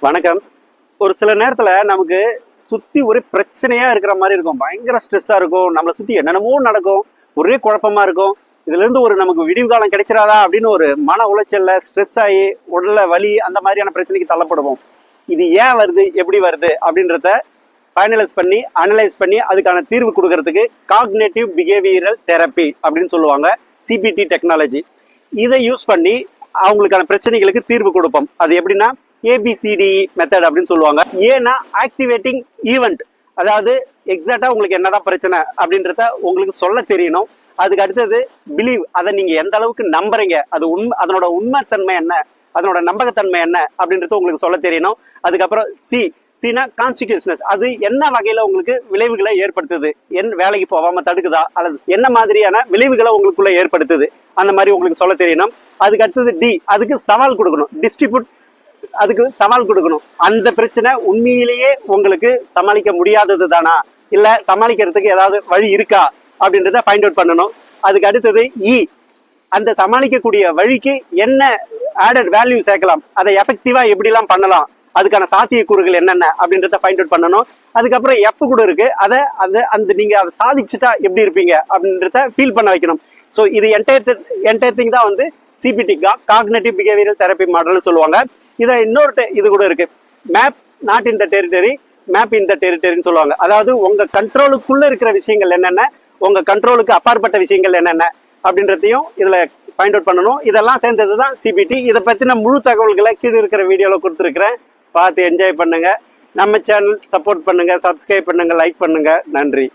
வணக்கம். ஒரு சில நேரத்துல நமக்கு சுத்தி ஒரே பிரச்சனையா இருக்கிற மாதிரி இருக்கும். பயங்கர ஸ்ட்ரெஸ்ஸா இருக்கும். நம்மளை சுத்தி என்னென்னமோ நடக்கும். ஒரே குழப்பமா இருக்கும். இதுல இருந்து ஒரு நமக்கு விடிவு காலம் கிடைச்சிடாதா அப்படின்னு ஒரு மன உளைச்சல்ல ஸ்ட்ரெஸ் ஆகி உடல்ல வலி அந்த மாதிரியான பிரச்சனைக்கு தள்ளப்படுவோம். இது ஏன் வருது? எப்படி வருது? அப்படின்றத ஃபைனலைஸ் பண்ணி அனலைஸ் பண்ணி அதுக்கான தீர்வு கொடுக்கறதுக்கு காக்னேட்டிவ் பிஹேவியரல் தெரப்பி அப்படின்னு சொல்லுவாங்க. சிபிடி டெக்னாலஜி இதை யூஸ் பண்ணி அவங்களுக்கான பிரச்சனைகளுக்கு தீர்வு கொடுப்போம். அது எப்படின்னா ஏபிசிடி மெத்தட் அப்படின்னு சொல்லுவாங்க. ஏன்னா ஆக்டிவேட்டிங் ஈவெண்ட் அதாவது எக்ஸாக்டா உங்களுக்கு என்னதான் பிரச்சனை அப்படின்றத உங்களுக்கு சொல்ல தெரியணும். அதுக்கு அடுத்தது பிலீவ் அதை நீங்க எந்த அளவுக்கு நம்புறீங்க அது உண்மை அதனோட உண்மைத்தன்மை என்ன அதனோட நம்பகத்தன்மை என்ன அப்படின்றது உங்களுக்கு சொல்ல தெரியணும். அதுக்கப்புறம் சி சினா கான்சிக்யூஷனஸ் அது என்ன வகையில உங்களுக்கு விளைவுகளை ஏற்படுத்துது? என் வேலைக்கு போகாம தடுக்குதா? அல்லது என்ன மாதிரியான விளைவுகளை உங்களுக்குள்ள ஏற்படுத்துது? அந்த மாதிரி உங்களுக்கு சொல்ல தெரியணும். அதுக்கு அடுத்தது டி அதுக்கு சவால் கொடுக்கணும். டிஸ்ட்ரிபியூட் அதுக்கு சவால் கொடுக்கணும். அந்த பிரச்சனை உண்மையிலேயே உங்களுக்கு சமாளிக்க முடியாதது தானா? இல்ல சமாளிக்கிறதுக்கு ஏதாவது வழி இருக்கா? அப்படின்றத ஃபைண்ட் அவுட் பண்ணணும். அதுக்கு அடுத்தது இ அந்த சமாளிக்கக்கூடிய வழிக்கு என்ன ஆடட் வேல்யூ சேர்க்கலாம்? அதை எஃபெக்டிவா எப்படிலாம் பண்ணலாம்? அதுக்கான சாத்தியக்கூறுகள் என்னென்ன? அப்படின்றத ஃபைண்ட் அவுட் பண்ணணும். அதுக்கப்புறம் எஃப் கூட இருக்கு. அதை அந்த அந்த நீங்க அதை சாதிச்சுட்டா எப்படி இருப்பீங்க? அப்படின்றத ஃபீல் பண்ண வைக்கணும். ஸோ இது என்டையர் என்டையர் திங் தான் வந்து சிபிடி காக்னேட்டிவ் பிஹேவியரல் தெரப்பி மாடல்னு சொல்லுவாங்க. இதை இன்னொரு இது கூட இருக்கு. Map not in the territory map in the டெரிட்டரின்னு சொல்லுவாங்க. அதாவது உங்க கண்ட்ரோலுக்குள்ள இருக்கிற விஷயங்கள் என்னென்ன உங்க கண்ட்ரோலுக்கு அப்பாற்பட்ட விஷயங்கள் என்னென்ன அப்படின்றதையும் இதுல ஃபைண்ட் அவுட் பண்ணணும். இதெல்லாம் சேர்ந்தது தான் சிபிடி இதை பற்றின முழு தகவல்களை கீழே இருக்கிற வீடியோவில் கொடுத்துருக்குறேன். பார்த்து என்ஜாய் பண்ணுங்கள் நம்ம சேனல் சப்போர்ட் பண்ணுங்கள் சப்ஸ்கிரைப் பண்ணுங்கள் லைக் பண்ணுங்கள் நன்றி.